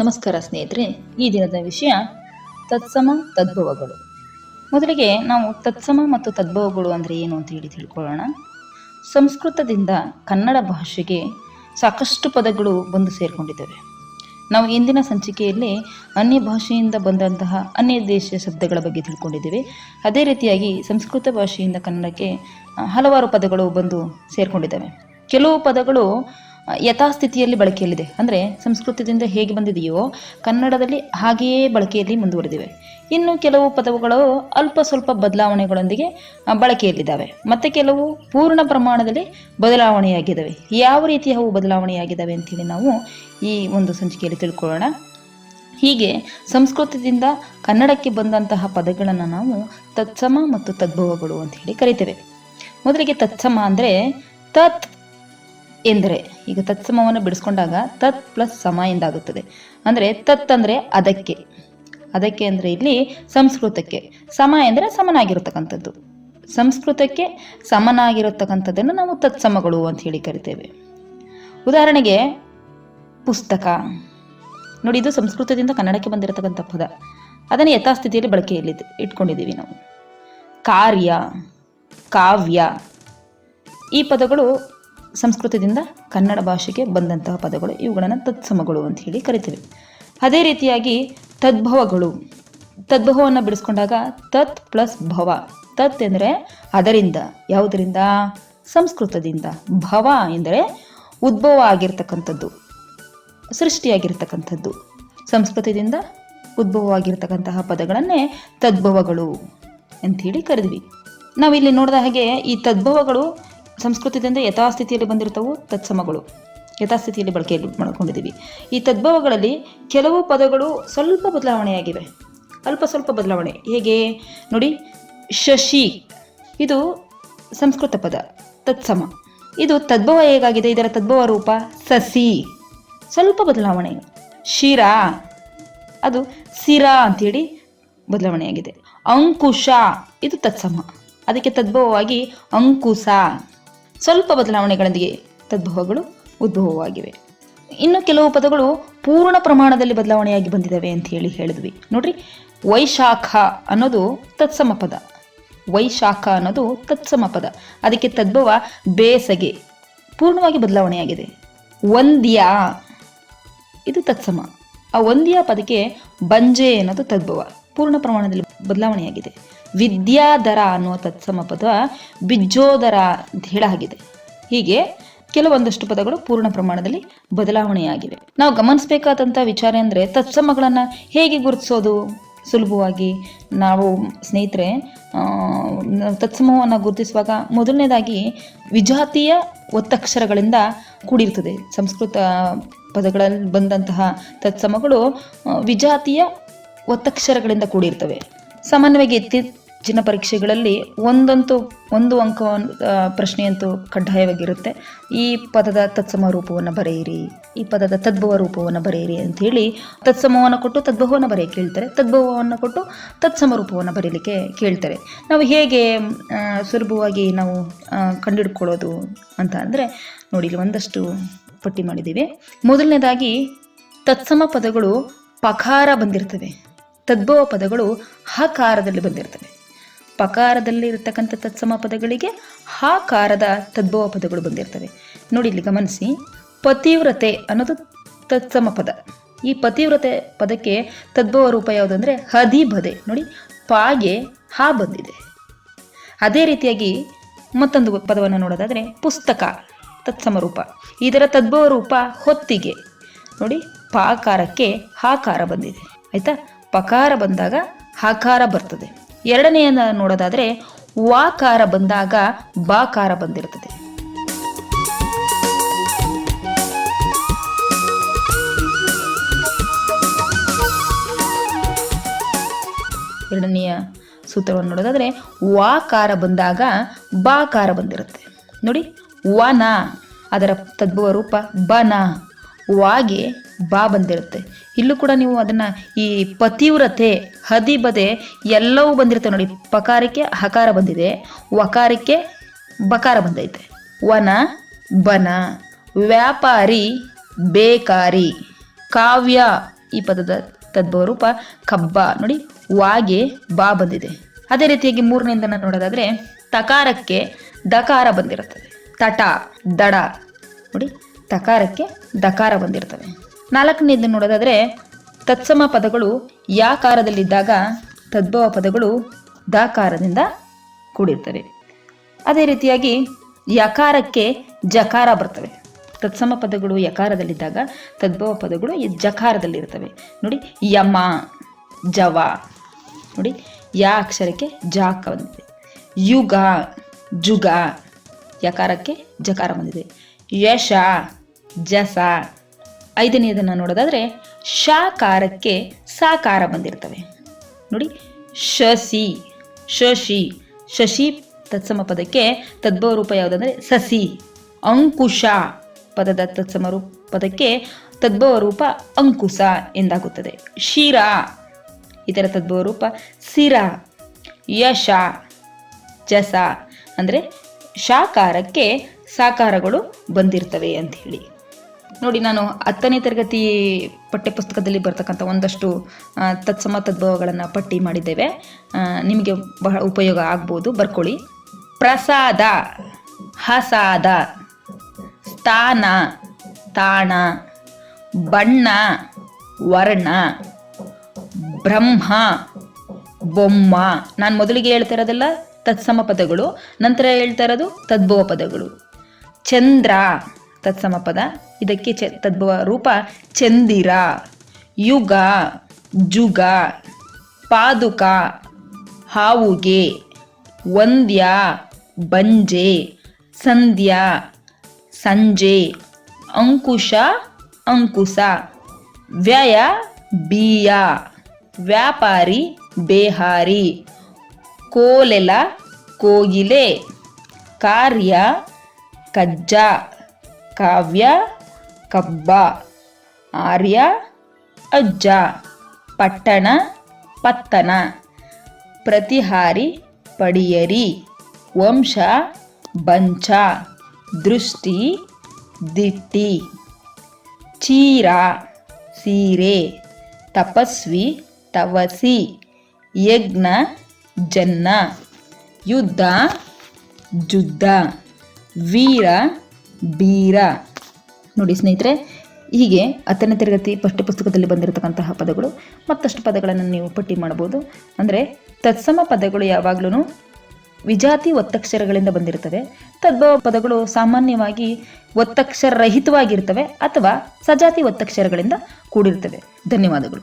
ನಮಸ್ಕಾರ ಸ್ನೇಹಿತರೆ, ಈ ದಿನದ ವಿಷಯ ತತ್ಸಮ ತದ್ಭವಗಳು. ಮೊದಲಿಗೆ ನಾವು ತತ್ಸಮ ಮತ್ತು ತದ್ಭವಗಳು ಅಂದರೆ ಏನು ಅಂತ ಹೇಳಿ ತಿಳ್ಕೊಳ್ಳೋಣ. ಸಂಸ್ಕೃತದಿಂದ ಕನ್ನಡ ಭಾಷೆಗೆ ಸಾಕಷ್ಟು ಪದಗಳು ಬಂದು ಸೇರಿಕೊಂಡಿದ್ದಾವೆ. ನಾವು ಇಂದಿನ ಸಂಚಿಕೆಯಲ್ಲಿ ಅನ್ಯ ಭಾಷೆಯಿಂದ ಬಂದಂತಹ ಅನ್ಯ ದೇಶ ಶಬ್ದಗಳ ಬಗ್ಗೆ ತಿಳ್ಕೊಂಡಿದ್ದೇವೆ. ಅದೇ ರೀತಿಯಾಗಿ ಸಂಸ್ಕೃತ ಭಾಷೆಯಿಂದ ಕನ್ನಡಕ್ಕೆ ಹಲವಾರು ಪದಗಳು ಬಂದು ಸೇರಿಕೊಂಡಿದ್ದಾವೆ. ಕೆಲವು ಪದಗಳು ಯಥಾಸ್ಥಿತಿಯಲ್ಲಿ ಬಳಕೆಯಲ್ಲಿದೆ. ಅಂದರೆ ಸಂಸ್ಕೃತದಿಂದ ಹೇಗೆ ಬಂದಿದೆಯೋ ಕನ್ನಡದಲ್ಲಿ ಹಾಗೆಯೇ ಬಳಕೆಯಲ್ಲಿ ಮುಂದುವರೆದಿವೆ. ಇನ್ನು ಕೆಲವು ಪದಗಳು ಅಲ್ಪ ಸ್ವಲ್ಪ ಬದಲಾವಣೆಗಳೊಂದಿಗೆ ಬಳಕೆಯಲ್ಲಿದ್ದಾವೆ. ಮತ್ತು ಕೆಲವು ಪೂರ್ಣ ಪ್ರಮಾಣದಲ್ಲಿ ಬದಲಾವಣೆಯಾಗಿದ್ದಾವೆ. ಯಾವ ರೀತಿ ಅವು ಬದಲಾವಣೆಯಾಗಿದ್ದಾವೆ ಅಂತೇಳಿ ನಾವು ಈ ಒಂದು ಸಂಚಿಕೆಯಲ್ಲಿ ತಿಳ್ಕೊಳ್ಳೋಣ. ಹೀಗೆ ಸಂಸ್ಕೃತದಿಂದ ಕನ್ನಡಕ್ಕೆ ಬಂದಂತಹ ಪದಗಳನ್ನು ನಾವು ತತ್ಸಮ ಮತ್ತು ತದ್ಭವಗಳು ಅಂತ ಹೇಳಿ ಕರಿತೇವೆ. ಮೊದಲಿಗೆ ತತ್ಸಮ ಅಂದರೆ ತತ್ ಎಂದರೆ, ಈಗ ತತ್ಸಮವನ್ನು ಬಿಡಿಸ್ಕೊಂಡಾಗ ತತ್ ಪ್ಲಸ್ ಸಮ ಎಂದಾಗುತ್ತದೆ. ಅಂದರೆ ತತ್ ಅಂದರೆ ಅದಕ್ಕೆ. ಅದಕ್ಕೆ ಅಂದರೆ ಇಲ್ಲಿ ಸಂಸ್ಕೃತಕ್ಕೆ. ಸಮ ಎಂದರೆ ಸಮನಾಗಿರತಕ್ಕಂಥದ್ದು. ಸಂಸ್ಕೃತಕ್ಕೆ ಸಮನಾಗಿರತಕ್ಕಂಥದ್ದನ್ನು ನಾವು ತತ್ಸಮಗಳು ಅಂತ ಹೇಳಿ ಕರಿತೇವೆ. ಉದಾಹರಣೆಗೆ ಪುಸ್ತಕ. ನೋಡಿ, ಇದು ಸಂಸ್ಕೃತದಿಂದ ಕನ್ನಡಕ್ಕೆ ಬಂದಿರತಕ್ಕಂಥ ಪದ. ಅದನ್ನು ಯಥಾಸ್ಥಿತಿಯಲ್ಲಿ ಬಳಕೆಯಲ್ಲಿ ಇಟ್ಕೊಂಡಿದ್ದೀವಿ ನಾವು. ಕಾರ್ಯ, ಕಾವ್ಯ. ಈ ಪದಗಳು ಸಂಸ್ಕೃತದಿಂದ ಕನ್ನಡ ಭಾಷೆಗೆ ಬಂದಂತಹ ಪದಗಳು. ಇವುಗಳನ್ನು ತತ್ಸಮಗಳು ಅಂತ ಹೇಳಿ ಕರಿತೀವಿ. ಅದೇ ರೀತಿಯಾಗಿ ತದ್ಭವಗಳು. ತದ್ಭವವನ್ನು ಬಿಡಿಸ್ಕೊಂಡಾಗ ತತ್ ಪ್ಲಸ್ ಭವ. ತತ್ ಎಂದರೆ ಅದರಿಂದ, ಯಾವುದರಿಂದ? ಸಂಸ್ಕೃತದಿಂದ. ಭವ ಎಂದರೆ ಉದ್ಭವ ಆಗಿರ್ತಕ್ಕಂಥದ್ದು, ಸೃಷ್ಟಿಯಾಗಿರ್ತಕ್ಕಂಥದ್ದು. ಸಂಸ್ಕೃತದಿಂದ ಉದ್ಭವವಾಗಿರ್ತಕ್ಕಂತಹ ಪದಗಳನ್ನೇ ತದ್ಭವಗಳು ಅಂಥೇಳಿ ಕರೆದ್ವಿ. ನಾವಿಲ್ಲಿ ನೋಡಿದ ಹಾಗೆ ಈ ತದ್ಭವಗಳು ಸಂಸ್ಕೃತದಿಂದ ಯಥಾಸ್ಥಿತಿಯಲ್ಲಿ ಬಂದಿರ್ತವು ತತ್ಸಮಗಳು. ಯಥಾಸ್ಥಿತಿಯಲ್ಲಿ ಬಳಕೆಯಲ್ಲಿ ಮಾಡ್ಕೊಂಡಿದ್ದೀವಿ. ಈ ತದ್ಭವಗಳಲ್ಲಿ ಕೆಲವು ಪದಗಳು ಸ್ವಲ್ಪ ಬದಲಾವಣೆಯಾಗಿವೆ. ಅಲ್ಪ ಸ್ವಲ್ಪ ಬದಲಾವಣೆ. ಹೇಗೆ? ನೋಡಿ, ಶಶಿ. ಇದು ಸಂಸ್ಕೃತ ಪದ. ತತ್ಸಮ. ಇದು ತದ್ಭವ ಹೇಗಾಗಿದೆ? ಇದರ ತದ್ಭವ ರೂಪ ಸಸಿ. ಸ್ವಲ್ಪ ಬದಲಾವಣೆ. ಶಿರಾ. ಅದು ಸಿರಾ ಅಂಥೇಳಿ ಬದಲಾವಣೆಯಾಗಿದೆ. ಅಂಕುಶ. ಇದು ತತ್ಸಮ. ಅದಕ್ಕೆ ತದ್ಭವವಾಗಿ ಅಂಕುಶ ಸ್ವಲ್ಪ ಬದಲಾವಣೆಗಳೊಂದಿಗೆ ತದ್ಭವಗಳು ಉದ್ಭವವಾಗಿವೆ. ಇನ್ನು ಕೆಲವು ಪದಗಳು ಪೂರ್ಣ ಪ್ರಮಾಣದಲ್ಲಿ ಬದಲಾವಣೆಯಾಗಿ ಬಂದಿದ್ದಾವೆ ಅಂತ ಹೇಳಿ ಹೇಳಿದ್ವಿ. ನೋಡ್ರಿ, ವೈಶಾಖ ಅನ್ನೋದು ತತ್ಸಮ ಪದ. ವೈಶಾಖ ಅನ್ನೋದು ತತ್ಸಮ ಪದ. ಅದಕ್ಕೆ ತದ್ಭವ ಬೇಸಗೆ, ಪೂರ್ಣವಾಗಿ ಬದಲಾವಣೆಯಾಗಿದೆ. ವಂದ್ಯ, ಇದು ತತ್ಸಮ. ಆ ವಂದ್ಯ ಪದಕ್ಕೆ ಬಂಜೆ ಅನ್ನೋದು ತದ್ಭವ, ಪೂರ್ಣ ಪ್ರಮಾಣದಲ್ಲಿ ಬದಲಾವಣೆಯಾಗಿದೆ. ವಿದ್ಯಾಧರ ಅನ್ನುವ ತತ್ಸಮ ಪದ ಬಿಜ್ಜೋದರ ಅಂತ ಹೇಳಾಗಿದೆ. ಹೀಗೆ ಕೆಲವೊಂದಷ್ಟು ಪದಗಳು ಪೂರ್ಣ ಪ್ರಮಾಣದಲ್ಲಿ ಬದಲಾವಣೆಯಾಗಿವೆ. ನಾವು ಗಮನಿಸಬೇಕಾದಂಥ ವಿಚಾರ ಅಂದರೆ ತತ್ಸಮಗಳನ್ನು ಹೇಗೆ ಗುರುತಿಸೋದು? ಸುಲಭವಾಗಿ ನಾವು ಸ್ನೇಹಿತರೆ ತತ್ಸಮವನ್ನು ಗುರುತಿಸುವಾಗ ಮೊದಲನೇದಾಗಿ ವಿಜಾತಿಯ ಒತ್ತಕ್ಷರಗಳಿಂದ ಕೂಡಿರ್ತದೆ. ಸಂಸ್ಕೃತ ಪದಗಳಲ್ಲಿ ಬಂದಂತಹ ತತ್ಸಮಗಳು ವಿಜಾತಿಯ ಒತ್ತಕ್ಷರಗಳಿಂದ ಕೂಡಿರ್ತವೆ. ಸಾಮಾನ್ಯವಾಗಿ ಇತ್ತೀಚಿನ ಪರೀಕ್ಷೆಗಳಲ್ಲಿ ಒಂದಂತೂ, ಒಂದು ಅಂಕ ಪ್ರಶ್ನೆಯಂತೂ ಕಡ್ಡಾಯವಾಗಿರುತ್ತೆ. ಈ ಪದದ ತತ್ಸಮ ರೂಪವನ್ನು ಬರೆಯಿರಿ, ಈ ಪದದ ತದ್ಭವ ರೂಪವನ್ನು ಬರೆಯಿರಿ ಅಂತ ಹೇಳಿ ತತ್ಸಮವನ್ನು ಕೊಟ್ಟು ತದ್ಭವವನ್ನು ಬರೆಯ ಕೇಳ್ತಾರೆ. ತದ್ಭವವನ್ನು ಕೊಟ್ಟು ತತ್ಸಮ ರೂಪವನ್ನು ಬರೀಲಿಕ್ಕೆ ಕೇಳ್ತಾರೆ. ನಾವು ಹೇಗೆ ಸುಲಭವಾಗಿ ನಾವು ಕಂಡುಹಿಡ್ಕೊಳ್ಳೋದು ಅಂತ ಅಂದರೆ ನೋಡಿ ಇಲ್ಲಿ ಒಂದಷ್ಟು ಪಟ್ಟಿ ಮಾಡಿದ್ದೀವಿ. ಮೊದಲನೇದಾಗಿ ತತ್ಸಮ ಪದಗಳು ಪಕಾರ ಬಂದಿರ್ತವೆ. ತದ್ಭವ ಪದಗಳು ಹಕಾರದಲ್ಲಿ ಬಂದಿರ್ತವೆ. ಪಕಾರದಲ್ಲಿ ಇರತಕ್ಕಂಥ ತತ್ಸಮ ಪದಗಳಿಗೆ ಹಾಕಾರದ ತದ್ಭವ ಪದಗಳು ಬಂದಿರ್ತವೆ. ನೋಡಿ ಇಲ್ಲಿ ಗಮನಿಸಿ, ಪತಿವ್ರತೆ ಅನ್ನೋದು ತತ್ಸಮ ಪದ ಈ ಪತಿವ್ರತೆ ಪದಕ್ಕೆ ತದ್ಭವ ರೂಪ ಯಾವುದಂದ್ರೆ ಹದಿ ಬದೆ ನೋಡಿ, ಪಾಗೆ ಹಾ ಬಂದಿದೆ. ಅದೇ ರೀತಿಯಾಗಿ ಮತ್ತೊಂದು ಪದವನ್ನು ನೋಡೋದಾದರೆ ಪುಸ್ತಕ, ತತ್ಸಮ ರೂಪ. ಇದರ ತದ್ಭವ ರೂಪ ಹೊತ್ತಿಗೆ. ನೋಡಿ, ಪಾಕಾರಕ್ಕೆ ಹಾಕಾರ ಬಂದಿದೆ. ಆಯ್ತಾ? ಪಕಾರ ಬಂದಾಗ ಹಕಾರ ಬರ್ತದೆ. ಎರಡನೆಯನ್ನ ನೋಡೋದಾದರೆ, ವಾಕಾರ ಬಂದಾಗ ಬಾಕಾರ ಬಂದಿರ್ತದೆ. ಎರಡನೆಯ ಸೂತ್ರವನ್ನು ನೋಡೋದಾದರೆ, ವಾಕಾರ ಬಂದಾಗ ಬಾಕಾರ ಬಂದಿರುತ್ತೆ. ನೋಡಿ, ವನ, ಅದರ ತದ್ಭವ ರೂಪ ಬನ. ವಾಗೆ ಬಾ ಬಂದಿರುತ್ತೆ. ಇಲ್ಲೂ ಕೂಡ ನೀವು ಅದನ್ನು ಈ ಪತಿವ್ರತೆ, ಹದಿಬದೆ ಎಲ್ಲವೂ ಬಂದಿರುತ್ತೆ ನೋಡಿ. ಪಕಾರಕ್ಕೆ ಹಕಾರ ಬಂದಿದೆ, ವಕಾರಕ್ಕೆ ಬಕಾರ ಬಂದೈತೆ. ವನ, ಬನ. ವ್ಯಾಪಾರಿ, ಬೇಕಾರಿ. ಕಾವ್ಯ ಈ ಪದದ ತದ್ಭವ ರೂಪ ಕಬ್ಬ. ನೋಡಿ, ವಾಗೆ ಬಾ ಬಂದಿದೆ. ಅದೇ ರೀತಿಯಾಗಿ ಮೂರನೇದನ್ನ ನೋಡೋದಾದ್ರೆ ತಕಾರಕ್ಕೆ ದಕಾರ ಬಂದಿರುತ್ತದೆ. ತಟ, ದಡ. ನೋಡಿ ತಕಾರಕ್ಕೆ ದಕಾರ ಬಂದಿರ್ತವೆ. ನಾಲ್ಕನೇದು ನೋಡೋದಾದರೆ, ತತ್ಸಮ ಪದಗಳು ಯಾಕಾರದಲ್ಲಿದ್ದಾಗ ತದ್ಭವ ಪದಗಳು ದಕಾರದಿಂದ ಕೂಡಿರ್ತವೆ. ಅದೇ ರೀತಿಯಾಗಿ ಯಕಾರಕ್ಕೆ ಜಕಾರ ಬರ್ತವೆ. ತತ್ಸಮ ಪದಗಳು ಯಕಾರದಲ್ಲಿದ್ದಾಗ ತದ್ಭವ ಪದಗಳು ಜಕಾರದಲ್ಲಿರ್ತವೆ. ನೋಡಿ, ಯಮ, ಜವ, ನೋಡಿ, ಯಾ ಅಕ್ಷರಕ್ಕೆ ಜಾಕ ಬಂದಿದೆ. ಯುಗ, ಜುಗ, ಯಕಾರಕ್ಕೆ ಜಕಾರ ಬಂದಿದೆ. ಯಶ ಜಸ. ಐದನೆಯದನ್ನು ನೋಡೋದಾದರೆ ಶಾಕಾರಕ್ಕೆ ಸಾಕಾರ ಬಂದಿರ್ತವೆ. ನೋಡಿ ಶಸಿ ಶಶಿ ಶಶಿ ತತ್ಸಮ ಪದಕ್ಕೆ ತದ್ಭವ ರೂಪ ಯಾವುದಂದರೆ ಸಸಿ. ಅಂಕುಶ ಪದದ ತತ್ಸಮ ರೂಪ ಪದಕ್ಕೆ ತದ್ಭವ ರೂಪ ಅಂಕುಶ ಎಂದಾಗುತ್ತದೆ. ಶಿರ ಇದರ ತದ್ಭವ ರೂಪ ಸಿರ. ಯಶ, ಜಸ. ಅಂದರೆ ಶಾಕಾರಕ್ಕೆ ಸಾಕಾರಗಳು ಬಂದಿರ್ತವೆ ಅಂತ ಹೇಳಿ ನೋಡಿ, ನಾನು ಹತ್ತನೇ ತರಗತಿ ಪಠ್ಯಪುಸ್ತಕದಲ್ಲಿ ಬರ್ತಕ್ಕಂಥ ಒಂದಷ್ಟು ತತ್ಸಮ ತದ್ಭವಗಳನ್ನು ಪಟ್ಟಿ ಮಾಡಿದ್ದೇವೆ. ನಿಮಗೆ ಬಹಳ ಉಪಯೋಗ ಆಗ್ಬೋದು. ಬರ್ಕೊಳ್ಳಿ. ಪ್ರಸಾದ, ಹಸಾದ, ಸ್ಥಾನ, ತಾಣ, ಬಣ್ಣ, ವರ್ಣ, ಬ್ರಹ್ಮ, ಬೊಮ್ಮ. ನಾನು ಮೊದಲಿಗೆ ಹೇಳ್ತಾ ಇರೋದೆಲ್ಲ ತತ್ಸಮ ಪದಗಳು, ನಂತರ ಹೇಳ್ತಾ ಇರೋದು ತದ್ಭವ ಪದಗಳು. ಚಂದ್ರ ತತ್ಸಮ ಪದ ಇದಕ್ಕೆ ಚ, ತದ್ಭವ ರೂಪ ಚಂದಿರ, ಯುಗ, ಜುಗ, ಪಾದುಕ, ಹಾವುಗೆ, ವಂದ್ಯ, ಬಂಜೆ ಸಂಧ್ಯಾ ಸಂಜೆ, ಅಂಕುಶ ಅಂಕುಶ ವ್ಯಯ, ಬೀಯ, ವ್ಯಾಪಾರಿ, ಬೇಹಾರಿ. ಕೋಲೆಲ, ಕೋಗಿಲೆ. ಕಾರ್ಯ, ಕಜ್ಜ. ಕಾವ್ಯ, ಕಬ್ಬ, ಆರ್ಯ, ಅಜ್ಜ, ಪಟ್ಟಣ, ಪತ್ತನ, ಪ್ರತಿಹಾರಿ, ಪಡಿಯರಿ, ವಂಶ, ಬಂಚ, ದೃಷ್ಟಿ, ದಿಟ್ಟಿ, ಚೀರ, ಸೀರೆ, ತಪಸ್ವಿ, ತವಸಿ, ಯಜ್ಞ, ಜನ್ನ, ಯುದ್ಧ, ಜುದ್ಧ, ವೀರ ಬೀರ. ನೋಡಿ ಸ್ನೇಹಿತರೆ, ಹೀಗೆ ಹತ್ತನೇ ತರಗತಿ ಪಠ್ಯಪುಸ್ತಕದಲ್ಲಿ ಬಂದಿರತಕ್ಕಂತಹ ಪದಗಳು, ಮತ್ತಷ್ಟು ಪದಗಳನ್ನು ನೀವು ಪಟ್ಟಿ ಮಾಡಬಹುದು. ಅಂದರೆ ತತ್ಸಮ ಪದಗಳು ಯಾವಾಗಲೂ ವಿಜಾತಿ ಒತ್ತಕ್ಷರಗಳಿಂದ ಬಂದಿರ್ತವೆ ತದ್ಭವ ಪದಗಳು ಸಾಮಾನ್ಯವಾಗಿ ಒತ್ತಕ್ಷರರಹಿತವಾಗಿರ್ತವೆ ಅಥವಾ ಸಜಾತಿ ಒತ್ತಕ್ಷರಗಳಿಂದ ಕೂಡಿರ್ತವೆ ಧನ್ಯವಾದಗಳು.